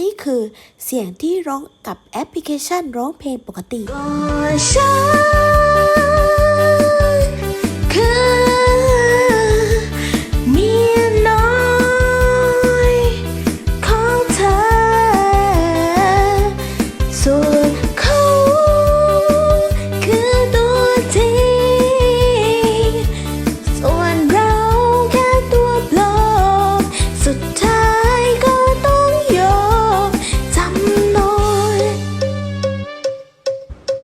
นี่คือเสียงที่ร้องกับแอปพลิเคชันร้องเพลงปกติส่ว